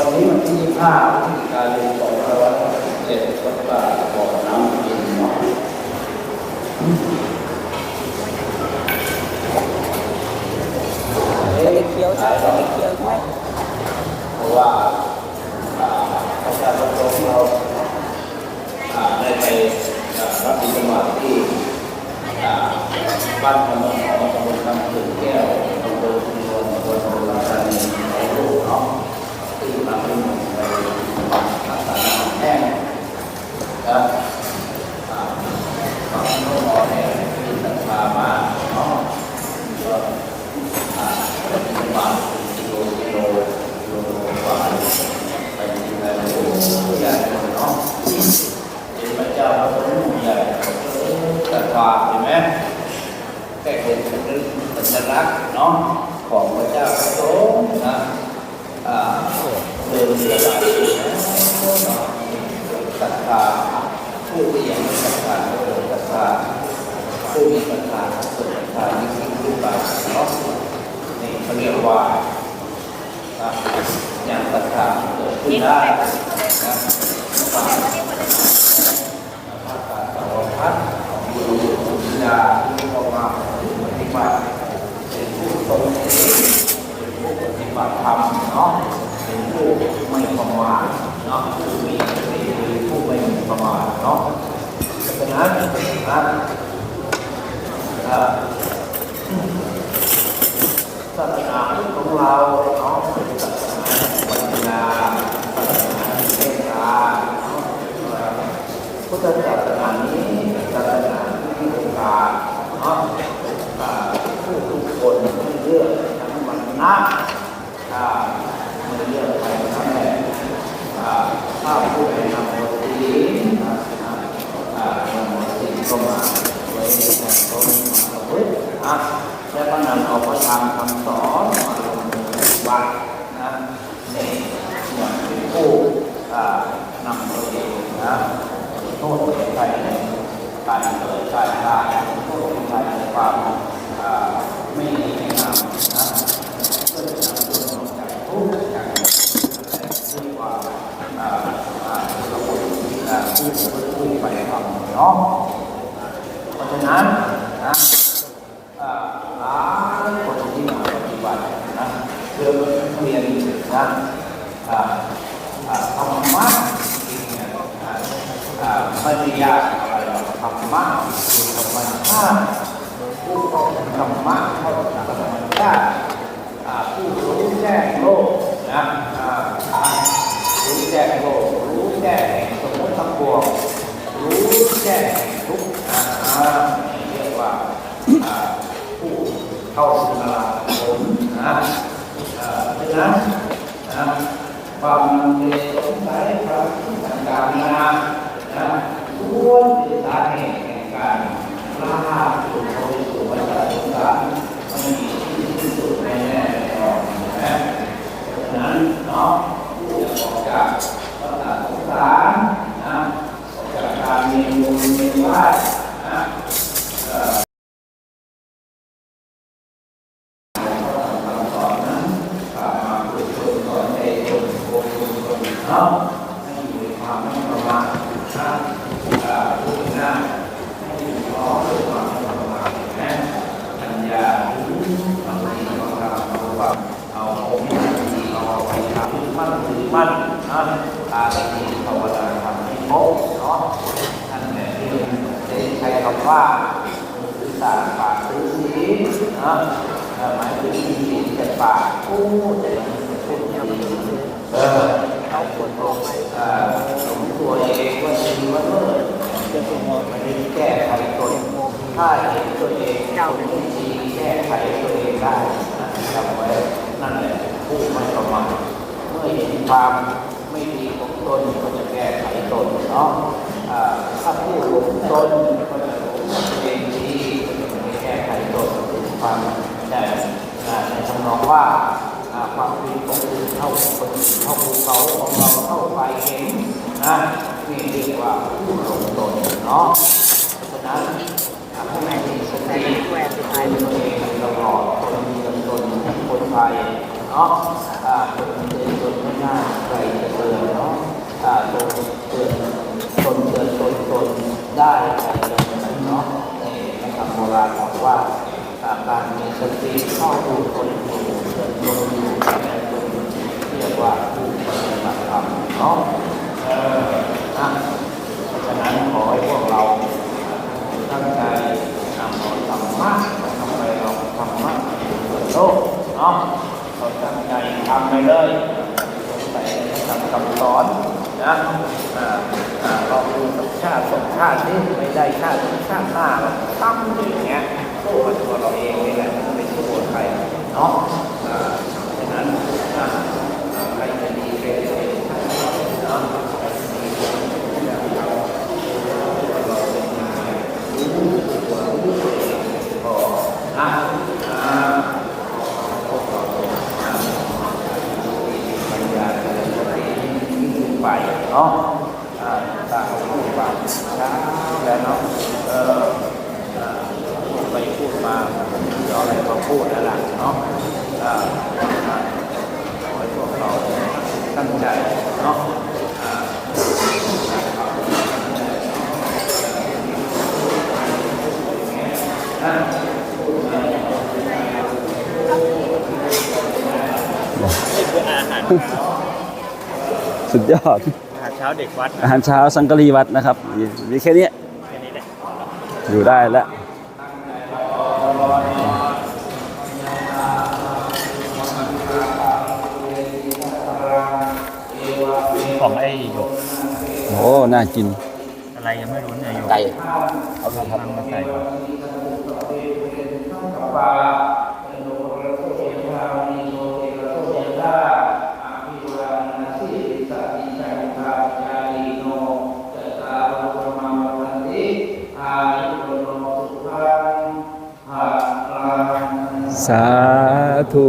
วันนี้วันที่25พฤศจิกายน2567วัดป่าบ่อน้ำกินเนาะเด็กเขียวใช่เด็กเขียวใช่เพราะว่าอ่าประชาชนเราอ่าได้ไปรับบิณฑบาตที่บ้านคำนองของตำบลคำถึงแก้ว ลักษณ์เนาะของพระเจ้าพระสงฆ์นะเดินเรือไหลนะศรัทธาผู้ที่ยังไม่ศรัทธาก็เดินศรัทธาผู้มี ว่าอะอย่างศรัทธาเกิดขึ้นได้นะภาคการสารพัดของบุรุษวิญญาที่เข้ามาปฏิบัติเป็นผู้ตรงนี้เป็นผู้ปฏิบัติธรรมเนาะเป็นผู้ไม่ประมาทเนาะผู้มีสติเป็นผู้ไม่ประมาทเนาะเพราะฉะนั้นนะเอ่อศาสนา ของเราเนาะศาสนาปัญญาเมตตาพุทธศาสนานี้ศาสนาที่มีโอกาสเนาะผู้ทุกคนไม่เลือกทั้งวันนะอ่าไม่เลือกใครทั้งแหล่ถ้าผู้ใดนำบทศีลนะอ่นำบทศีลเข้ามาไว้ในใจเขามาประพฤติอะแล้วก็นำเอาพระธรรมคำสอน มือปฏิบัตินะนี่อย่างเป็นผู้อ่านำตัวเองนะโทษเป็นไปในการเกิดการตายโทษเป็นไปในความอ่าไม่ดีไม่งามนะเพื่อจะนำตัวจากทุกข์จากที่ว่าอ่าอ่าเราอ่าผู้ผู้ไปทำเนาะเพราะฉะนั้นนะอ่าหลายคนที่มาปฏิบัตินะเพื่อเรียนนะอ่าอ่าธรรมะจริงเนี่ยอ่าอ่าไม่ยากอะไรหรอกธรรมะคือธรรมชาติผู้เข้าถึงธรรมะเข้าถึงธรรมชาติผู้รู้แจ้งโลกนะรู้แจ้งโลกรู้แจ้งสมมติทั้งปวงรู้แจ้งทุกข์อ่าเรียกว่าผู้เข้าถึงอรหัตผลนะ เพราะฉะนั้นนะความลังเลสงสัยความต่างๆนานานะล้วนเป็นสาเหตุแห่งการล่าสุดเขาสู่วัฏสงสารมันมีที่สิ้นสุดแน่แน่นอนนะเพราะฉะนั้นเนาะผู้จะออกจากวัฏสงสารนะออกจากการมีมูลมีวาดนะเอ่อคำสอนนั้นกลับมาฝึกฝนสอนใจตนโกงตนตนเนาะให้อยู่ในความไม่ประมาทนะ อ่าพูดหน้าให้ร้องด้วยความประมาทแนะปัญญารู้บางทีบางครั้งเอาความเอาองค์ที่เอาไปทำถือมั่นถือมั่นนะอาชีพภาวนาทำให้พบเนาะนั่นแหละที่ได้ใช้คำ ว่าถือสาปากถือศีนะหมายถึงมีศีลแต่ปากพูดแต่ยังไม่พูดดีเออเอาคนตรงไปเออสมตัวเองว่าดีว่าเลิศจะเป็นมันได้แก้ไขตนถ้าเห็นตัวเองเจ้าเป็นวิธีแก้ไขตัวเองได้จำไว้นั่นแหละผู้ไม่ประมาทเมื่อเห็นความไม่ดีของตนก็จะแก้ไขตนเนาะถ้าผู้หลงตนก็ เขาของเราเข้าไปเองนะนี่เรียกว่าผู้หลงตนเนาะฉะนั้นถ้าแม่มีสติแป็นตัวเองตลอดคนมีตนคนไปเนาะคนเป็นตนไม่น่าใครจะเตือนเนาะคนเตือนคนเตือนตนตนได้ใครเนาะในคำโบราณบอกว่าการมีสติเข้าดูคนอยู่ตนอยู่เรียกว่า เนาะเออนะเพราะฉะนั้นขอให้พวกเราตั้งใจนำเอาธรรมะมาทำไปเราธรรมะเปิดโลกเนาะเราตั้งใจทำไปเลยใส่ในคำคำสอนนะอ่าอ่าลองดูสักชาติสองชาตินี่ไม่ได้ชาติชาติหน้าตั้งอย่างเงี้ยสู้กับตัวเราเองนี่แหละไม่สู้กับใครเนาะอ่าฉะนั้นนะอ่าใครจะดีเป็นเป็นเนาะใครจะดีเป็นอย่างเราเราเป็นยังไงรู้ตัวรู้ตัวเองก็อะอ่าพวกเราอ่าปัญญาจะได้ยิ่ง ไปเนาะอ่าตามผู้ฟังเช้าแล้วเนาะเออพูดไปพูดมาเอาอะไรมาพูดนั่นแหละเนาะขอให้พวกเราตั้งใจเนาะอ่านี่คืออาหาร สุดยอด อาหารเช้าเด็กวัดอาหารเช้าสังกะรีวัดนะครับมีมีแค่เนี้ยแค่นี้แหละอยู่ได้แล้วของไอ้หยกโอ้น่ากินอะไรยังไม่รู้เนี่ยหยกไก่เอาทำมาใส่ สาธุ